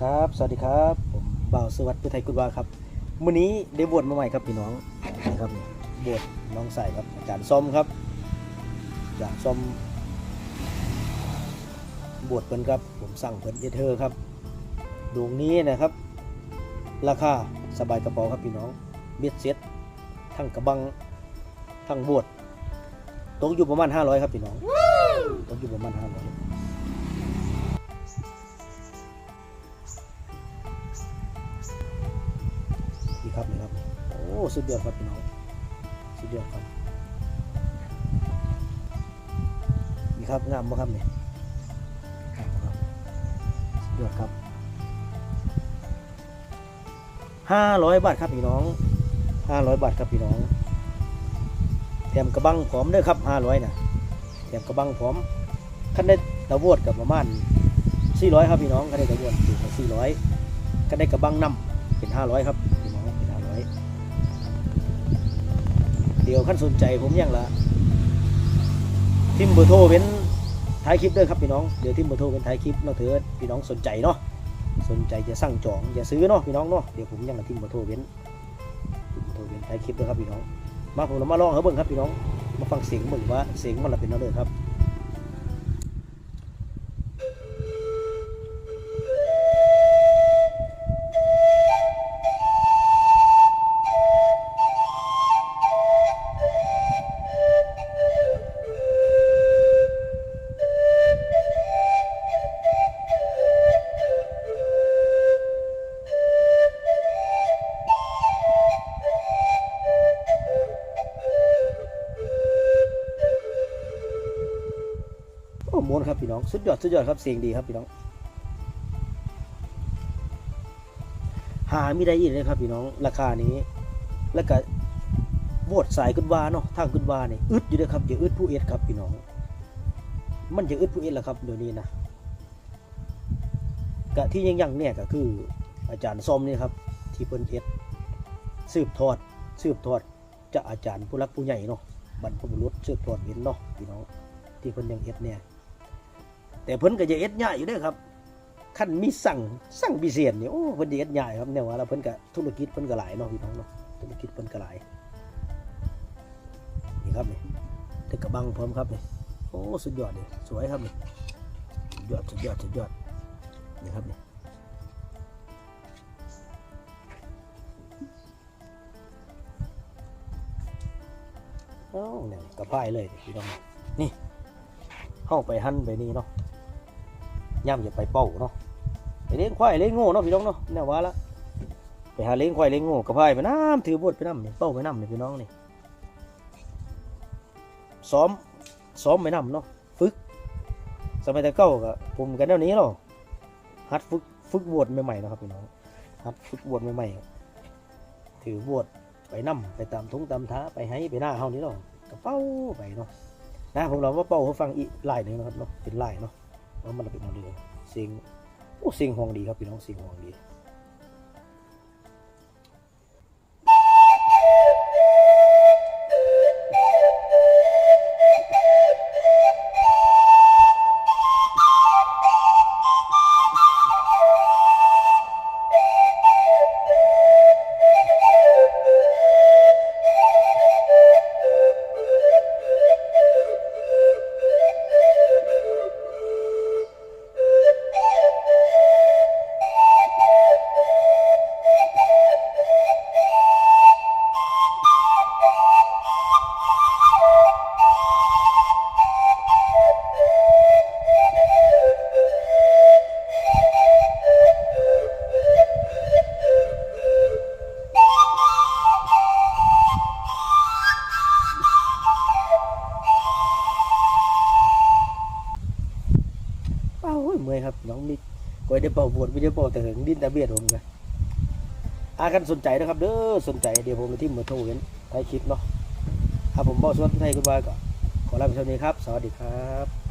ครับ สวัสดีครับผมบ่าวสวัสดิ์พุทธไทยกุลวาครับมื้อนี้ได้บวชมาใหม่ครับพี่น้องนะครับนี่บวชน้องใส่ครับอาจารย์ส้มครับอาจารย์ส้มบวชเพิ่นครับ ผมสั่งเพิ่นเยเธอครับดวงนี้นะครับ ราคาสบายกระเป๋าครับพี่น้องเบ็ดเซ็ตทั้งกระบังทั้งบวชตกอยู่ประมาณ500ครับพี่น้องตกอยู่ประมาณ500 สุดยอดครับพี่น้องสุดยอดครับนี่ครับงามบ่ครับเนี่ยงามครับสุดยอดครับห้าร้อยบาทครับพี่น้องห้าร้อยบาทครับพี่น้องแถมกระบังพร้อมด้อครับห้าร้อยนะแถมกระบังพร้อมคันได้ตะวดกับประมาณสี่ร้อยครับพี่น้องคันได้ตะวดถึงสี่ร้อยคันได้กระบังนำเป็นห้าร้อยครับ เดี๋ยวขั้นสนใจผมยังละทิมเบอร์โทรเป็นท้ายคลิปด้วยครับพี่น้องเดี๋ยวทิมเบอร์โทรเป็นท้ายคลิปเนาะเถิดพี่น้องสนใจเนาะสนใจจะสั่งจองจะซื้อเนาะพี่น้องเนาะเดี๋ยวผมยังละทิมเบอร์โทรเป็นทิมเบอร์โทรเป็นท้ายคลิปด้วยครับพี่น้องมาผมเรามาลองเขาเบิ่งครับพี่น้องมาฟังเสียงเบิ่งว่าเสียงมันละเป็นเอาเลยครับ โอ้โมนครับพี่น้อง สุดยอดสุดยอดครับเสียงดีครับพี่น้อง หาไม่ได้อีกเลยครับพี่น้อง ราคานี้ แล้วก็โบดสายกุนวาเนาะทางกุนวาเนี่ยอึดอยู่เด้วยครับอย่าอึดผู้เอ็ดครับพี่น้อง มันจะอึดผู้เอ็ดแหละครับเดี๋ยวนี้นะกะที่ยังยังเนี่ยก็คือ อาจารย์ส้มนี่ครับ ที่เพิ่นเอ็ดสืบทอดสืบทอดจากอาจารย์ผู้รักผู้ใหญ่เนาะบรรพบุรุษสืบทอดเห็นเนาะพี่น้องที่เพิ่นยังเอ็ดเนี่ย แต่เพิ่นก็จะเอ็ดใหญ่อยู่เด้อครับขั้นมีสั่งสั่งพิเศษเนี่ยโอ้เพิ่นจะเอ็ดใหญ่ครับเนี่ยว่าแล้วเพิ่นก็ธุรกิจเพิ่นก็หลายเนาะพี่น้องเนาะธุรกิจเพิ่นก็หลายนี่ครับนี่ถึงกระบังพร้อมครับนี่โอ้สุดยอดเลยสวยครับนี่สุดยอดสุดยอดสุดยอดนี่ครับนี่โอ้เนี่ยกระพายเลยพี่น้องนี่เข้าไปหั่นไปนี่เนาะ ย่ำอย่าไปเป้าเนาะไปเลี้ยงควายเลี้ยงโง่เนาะพี่น้องเนาะเนี่ยว่าละไปหาเลี้ยงควายเลี้ยงโง่กระพายไปน้ำถือบดไปน้ำนี่เป้าไปน้ำเนี่ยพี่น้องนี่ซ้อมซ้อมไปน้ำเนาะฝึกสมัยแต่เก้าก็ผมกันแนวนี้เนาะหัดฝึกฝึกบวชใหม่ๆนะครับพี่น้องหัดฝึกบวชใหม่ๆถือบวชไปน้ำไปตามทุ่งตามท้าไปให้ไปหน้าเฮานี้เนาะกระเป้าไปเนาะนะผมลองว่าเป้าให้ฟังอีกลายหนึ่งนะครับเนาะเป็นไลายเนาะ ว่ามันเป็นอะไรเสียงโอ้สิงห้องดีครับพี่น้องสิงห้องดี เมื่อยครับน้องมิกก็ได้เป่าบวชไม่ได้เป่าแต่ถึงดินตะเบียดผมกันอากันสนใจนะครับเด้อสนใจเดี๋ยวผมไปที่มือโทรเห็นท้ายคลิปเนาะถ้าผมบอกสวัสดีไทยคุณบายก็ขอลาไปเท่านี้ครับ สวัสดีครับ